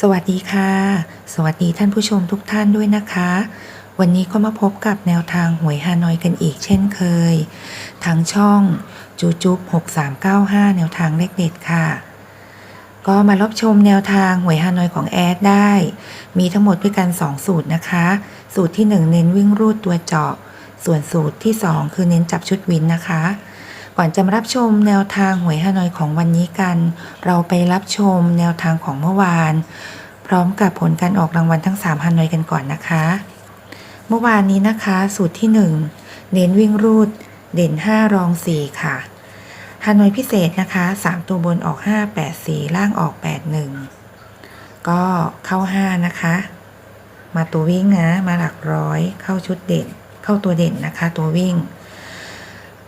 สวัสดีค่ะ สวัสดีท่านผู้ชมทุกท่านด้วยนะคะ วันนี้ก็มาพบกับแนวทางหวยฮานอยกันอีกเช่นเคย ทางช่องจูจุ๊บ6395 แนวทางเลขเด็ดค่ะ ก็มารับชมแนวทางหวยฮานอยของแอดได้ มีทั้งหมดด้วยกัน 2 สูตรนะคะ สูตรที่ 1 เน้นวิ่งรูดตัวเจาะ ส่วนสูตรที่ 2 คือเน้นจับชุดวินนะคะ ก่อนจะมารับชมแนวทางหวยฮานอยของวันนี้กัน เราไปรับชมแนวทางของเมื่อวาน พร้อมกับผลการออกรางวัลทั้ง3ฮานอยกันก่อนนะคะ เมื่อวานนี้นะคะ สูตรที่ 1 เน้นวิ่งรูด เด่น 5 รอง 4 ค่ะฮานอยพิเศษนะคะ 3 ตัวบนออก 5 8 4 ล่างออก 8 1 ก็เข้า 5 นะคะ มาตัววิ่งนะ มาหลักร้อย เข้าชุดเด่น เข้าตัวเด่นนะคะ ตัววิ่ง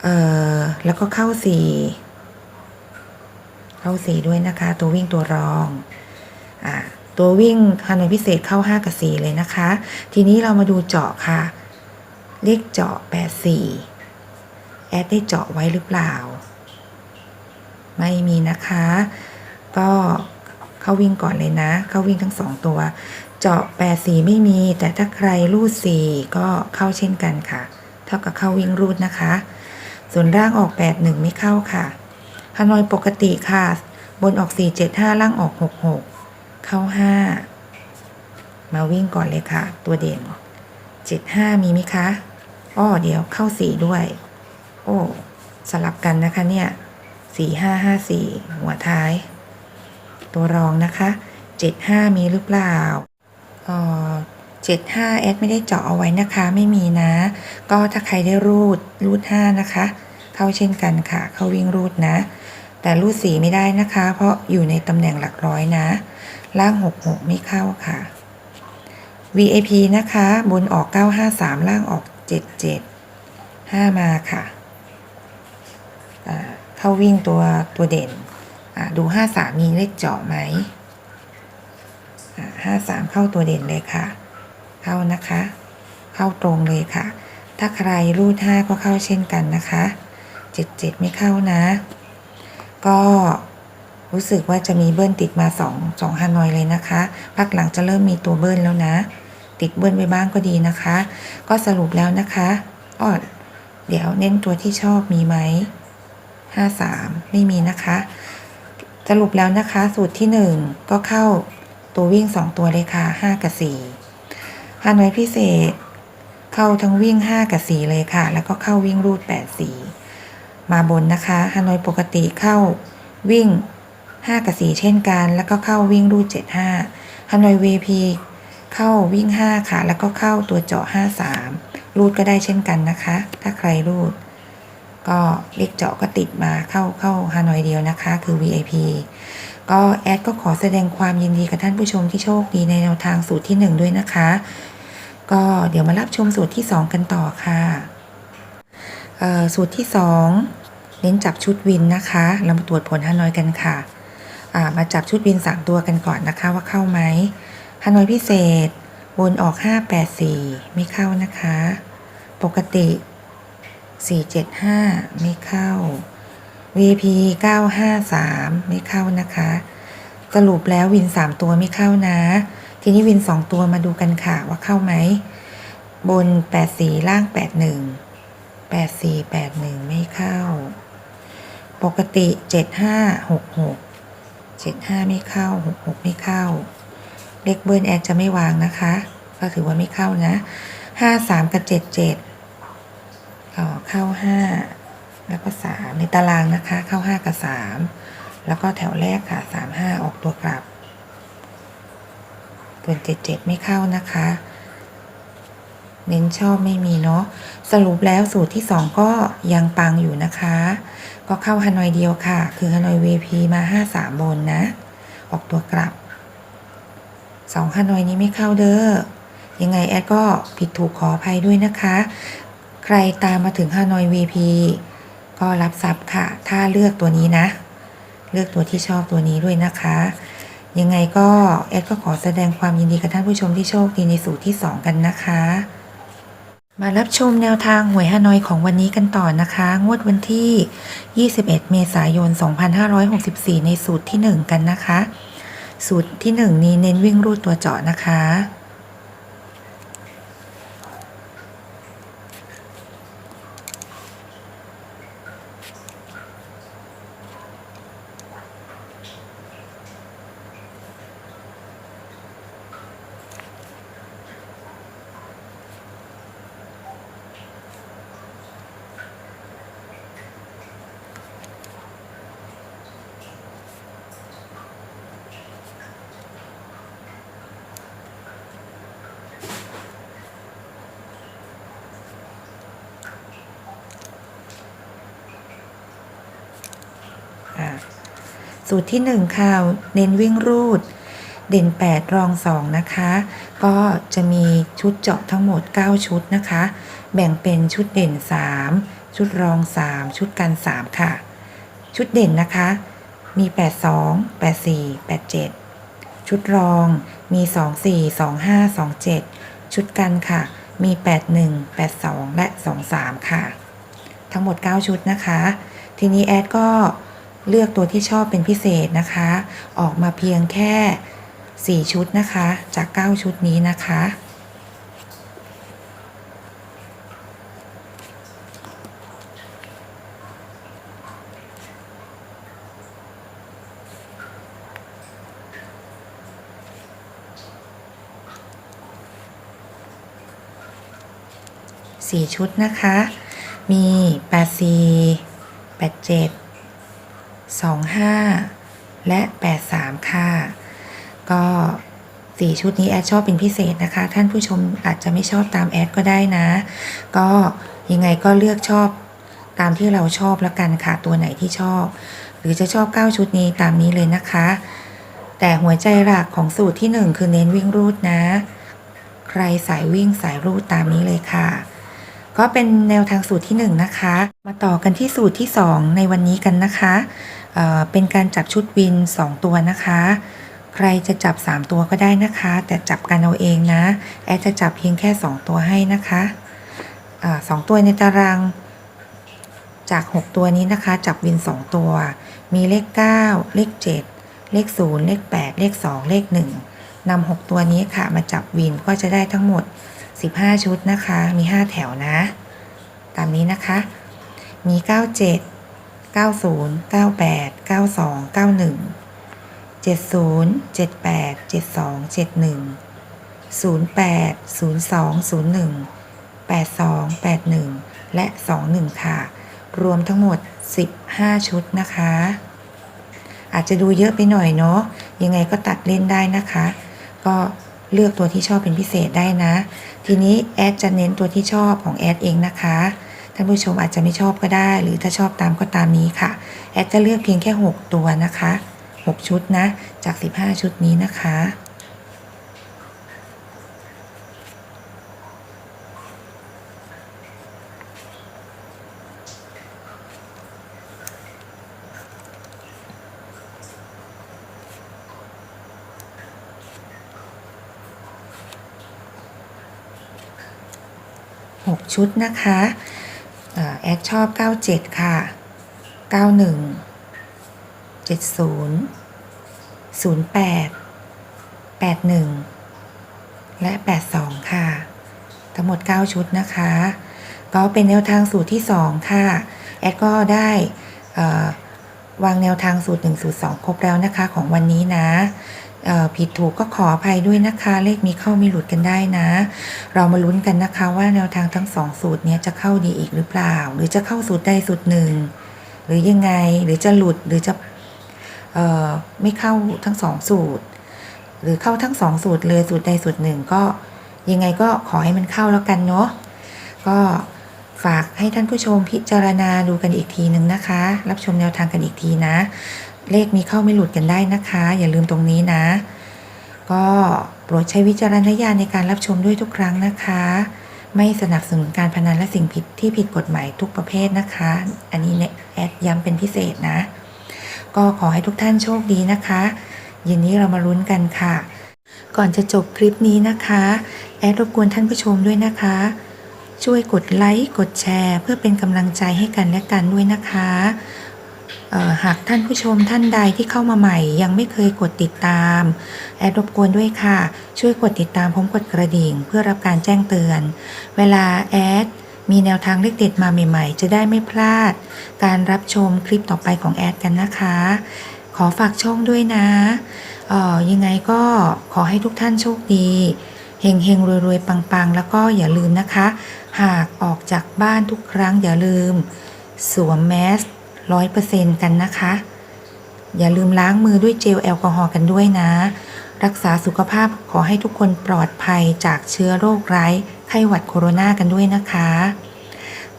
เอ่อแล้วก็เข้า4เข้า4ด้วยนะคะ ตัววิ่งตัวรองอ่าตัววิ่งฮานอยพิเศษเข้า 5 กับ 4 เลยนะคะ ทีนี้เรามาดูเจาะค่ะ เลขเจาะ 84 แอดได้เจาะไว้หรือเปล่า ไม่มีนะคะ ก็เข้าวิ่งก่อนเลยนะ เข้าวิ่งทั้งสองตัว เจาะ 84 ไม่มี แต่ถ้าใครรูด 4 ก็เข้าเช่นกันค่ะ เท่ากับเข้าวิ่งรูดนะคะ ส่วนร่างออก 81 ไม่เข้าค่ะฮานอยปกติค่ะ บนออก 475 ล่างออก 66 เข้า 5 มาวิ่งก่อนเลยค่ะ ตัวเด่น 75 มีไหมคะอ้อเดี๋ยวเข้า 4 ด้วย โอ้ สลับกันนะคะเนี่ย 4554 หัวท้าย ตัวรองนะคะ 75 มีหรือเปล่าเอ่อ75แอดไม่ได้เจาะเอาไว้นะคะ ไม่มีนะ ก็ถ้าใครได้รูดรูด 5 นะคะ เข้าเช่นกันค่ะ เข้าวิ่งรูดนะ แต่รูด4ไม่ได้นะคะ เพราะอยู่ในตำแหน่งหลักร้อยนะ ล่าง 66 ไม่เข้าค่ะ VIP นะคะ บนออก 953 ล่างออก 77 5 มาค่ะ เข้าวิ่งตัวตัวเด่น ดู 53 มีเลขเจาะไหมอ่า53 เข้าตัวเด่นเลยค่ะ เข้านะคะ เข้าตรงเลยค่ะ ถ้าใครรูด 5 ก็เข้าเช่นกันนะคะ 77ไม่เข้านะ ก็รู้สึกว่าจะมีเบิ้ลติดมา2 2ฮานอยเลยนะคะพักหลังจะเริ่มมีตัวเบิ้ลแล้วนะ ติดเบิ้ลไปบ้างก็ดีนะคะ ก็สรุปแล้วนะคะอ้อเดี๋ยวเน้นตัวที่ชอบมีไหม53ไม่มีนะคะ สรุปแล้วนะคะ สูตรที่1ก็เข้าตัววิ่ง2ตัวเลยค่ะ5กับ4ฮานอยพิเศษเข้าทั้งวิ่ง 5 กับ 4 เลยค่ะ แล้วก็เข้าวิ่งรูด8 4 มาบนนะคะฮานอยปกติเข้าวิ่ง 5 กับ 4 เช่นกัน แล้วก็เข้าวิ่งรูด75ฮานอย VP เข้าวิ่ง 5 ค่ะ แล้วก็เข้าตัวเจาะ 53 รูดก็ได้เช่นกันนะคะ ถ้าใครรูด ก็เลขเจาะก็ติดมาเข้าเข้าฮานอยเดียวนะคะ คือ VIP ก็แอดก็ขอแสดงความยินดีกับท่านผู้ชมที่โชคดีในแนวทางสูตรที่ 1 ด้วยนะคะ ก็เดี๋ยวมารับชมสูตรที่ 2 กันต่อค่ะ สูตรที่ 2 เน้นจับชุดวินนะคะ เรามาตรวจผลฮานอยกันค่ะมาจับชุดวิน 3 ตัวกันก่อนนะคะว่าเข้าไหมฮานอยพิเศษบนออก 584 ไม่เข้านะคะ ปกติ 475 ไม่เข้า VP 953 ไม่เข้านะคะ สรุปแล้ววิน 3 ตัวไม่เข้านะ ทีนี้วิน 2 ตัวมาดูกันค่ะว่าเข้าไหม บน 84 ล่าง 81 84 81 ไม่เข้า ปกติ 75 66 75 ไม่เข้า 66 ไม่เข้า เลขเบิร์นแอดจะไม่วางนะคะ ก็ถือว่าไม่เข้านะ 53 กับ 77อ๋อเข้าห้าแล้วก็สามในตารางนะคะ เข้าห้ากับสามแล้วก็แถวแรกค่ะสามห้าออกตัวกลับส่วนเจ็ดเจ็ดไม่เข้านะคะ เน้นชอบไม่มีเนาะสรุปแล้วสูตรที่สองก็ยังปังอยู่นะคะ ก็เข้าฮานอยเดียวค่ะ คือฮานอย VP มาห้าสามบนนะ ออกตัวกลับสองฮานอยนี้ไม่เข้าเด้อยังไงแอดก็ผิดถูกขออภัยด้วยนะคะ ใครตามมาถึงฮานอย VP ก็รับทรัพย์ค่ะ ถ้าเลือกตัวนี้นะ เลือกตัวที่ชอบตัวนี้ด้วยนะคะยังไงก็แอดก็ขอแสดงความยินดีกับท่านผู้ชมที่โชคดีในสูตรที่ 2 กันนะคะ มารับชมแนวทางหวยฮานอยของวันนี้กันต่อนะคะ งวดวันที่ 21 เมษายน 2564 ในสูตรที่ 1 กันนะคะ สูตรที่ 1 นี้เน้นวิ่งรูดตัวเจาะนะคะอะ สูตรที่ 1 ค่ะ เน้นวิ่งรูด เด่น 8 รอง 2 นะคะ ก็จะมีชุดเจาะทั้งหมด 9 ชุดนะคะ แบ่งเป็นชุดเด่น 3 ชุดรอง 3 ชุดกัน 3 ค่ะ ชุดเด่นนะคะ มี 82 84 87 ชุดรองมี 24 25 27 ชุดกันค่ะ มี 81 82 และ 23 ค่ะ ทั้งหมด 9 ชุดนะคะ ทีนี้แอดก็ เลือกตัวที่ชอบเป็นพิเศษนะคะ ออกมาเพียงแค่ 4 ชุดนะคะ จาก 9 ชุดนี้นะคะสี่ชุดนะคะ มี 84 87 25 และ 83 ค่ะ ก็สี่ชุดนี้แอดชอบเป็นพิเศษนะคะ ท่านผู้ชมอาจจะไม่ชอบตามแอดก็ได้นะ ก็ยังไงก็เลือกชอบตามที่เราชอบแล้วกันค่ะ ตัวไหนที่ชอบ หรือจะชอบ 9 ชุดนี้ตามนี้เลยนะคะ แต่หัวใจหลักของสูตรที่ 1 คือเน้นวิ่งรูดนะ ใครสายวิ่งสายรูดตามนี้เลยค่ะ ก็เป็นแนวทางสูตรที่1นะคะ มาต่อกันที่สูตรที่ 2 ในวันนี้กันนะคะเเป็นการจับชุดวิน 2 ตัวนะคะ ใครจะจับ 3 ตัวก็ได้นะคะ แต่จับกันเอาเองนะ แอดจะจับเพียงแค่ 2 ตัวให้นะคะสองตัวในตารางจาก 6 ตัวนี้นะคะ จับวิน 2 ตัว มีเลข 9 เลข 7 เลข 0 เลข 8 เลข 2 เลข 1นำ6ตัวนี้ค่ะ มาจับวินก็จะได้ทั้งหมด 15 ชุดนะคะ มี 5 แถวนะ ตามนี้นะคะ มี 97 90 98 92 91 70 78 72 71 08 02 01 82 81 และ 21 ค่ะ รวมทั้งหมด 15 ชุดนะคะ อาจจะดูเยอะไปหน่อยเนาะยังไงก็ตัดเล่นได้นะคะ ก็ เลือกตัวที่ชอบเป็นพิเศษได้นะ ทีนี้แอดจะเน้นตัวที่ชอบของแอดเองนะคะท่านผู้ชมอาจจะไม่ชอบก็ได้ หรือถ้าชอบตามก็ตามนี้ค่ะ แอดจะเลือกเพียงแค่ 6 ตัวนะคะ 6 ชุดนะ จาก 15 ชุดนี้นะคะ 6 ชุดนะคะแอดชอบ 97 ค่ะ 91 70 08 81 และ 82 ค่ะ ทั้งหมด 9 ชุดนะคะ ก็เป็นแนวทางสูตรที่ 2 ค่ะ แอดก็ได้วางแนวทางสูตร1สูตร2 ครบแล้วนะคะของวันนี้นะ ผิดถูกก็ขออภัยด้วยนะคะ เลขมีเข้ามีหลุดกันได้นะ เรามาลุ้นกันนะคะว่าแนวทางทั้งสองสูตรเนี้ยจะเข้าดีอีกหรือเปล่า หรือจะเข้าสูตรใดสูตรหนึ่ง หรือยังไงหรือจะหลุดหรือจะออไม่เข้าทั้งสองสูตร หรือเข้าทั้งสองสูตรเลยสูตรใดสูตรหนึ่งก็ยังไงก็ขอให้มันเข้าแล้วกันเนาะก็ฝากให้ท่านผู้ชมพิจารณาดูกันอีกทีหนึ่งนะคะ รับชมแนวทางกันอีกทีนะ เลขมีเข้าไม่หลุดกันได้นะคะ อย่าลืมตรงนี้นะ ก็โปรดใช้วิจารณญาณในการรับชมด้วยทุกครั้งนะคะ ไม่สนับสนุนการพนันและสิ่งผิดที่ผิดกฎหมายทุกประเภทนะคะ อันนี้เนี่ยแอดย้ำเป็นพิเศษนะ ก็ขอให้ทุกท่านโชคดีนะคะเย็นนี้เรามาลุ้นกันค่ะ ก่อนจะจบคลิปนี้นะคะ แอดรบกวนท่านผู้ชมด้วยนะคะ ช่วยกดไลค์กดแชร์ เพื่อเป็นกำลังใจให้กันและกันด้วยนะคะ หากท่านผู้ชมท่านใดที่เข้ามาใหม่ ยังไม่เคยกดติดตาม แอดรบกวนด้วยค่ะ ช่วยกดติดตามพร้อมกดกระดิ่ง เพื่อรับการแจ้งเตือน เวลาแอดมีแนวทางเลขเด็ดมาใหม่ๆ จะได้ไม่พลาด การรับชมคลิปต่อไปของแอดกันนะคะ ขอฝากช่องด้วยนะออยังไงก็ขอให้ทุกท่านโชคดีเฮงเฮงรวยๆ ปังๆ แล้วก็อย่าลืมนะคะ หากออกจากบ้านทุกครั้งอย่าลืม สวมแมส ร้อยเปอร์เซ็นต์กันนะคะ อย่าลืมล้างมือด้วยเจลแอลกอฮอล์กันด้วยนะ รักษาสุขภาพขอให้ทุกคนปลอดภัยจากเชื้อโรคร้ายไข้หวัดโคโรนากันด้วยนะคะ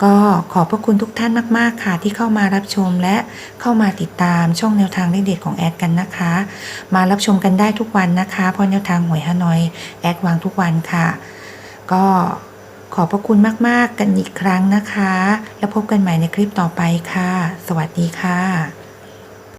ก็ขอบพระคุณทุกท่านมาก ๆ ค่ะ ที่เข้ามารับชมและเข้ามาติดตามช่องแนวทางเลขเด็ดของแอดกันนะคะ มารับชมกันได้ทุกวันนะคะ เพราะแนวทางหวยฮานอยแอดวางทุกวันค่ะ ก็ ขอบพระคุณมาก ๆ กันอีกครั้งนะคะ แล้วพบกันใหม่ในคลิปต่อไปค่ะ สวัสดีค่ะ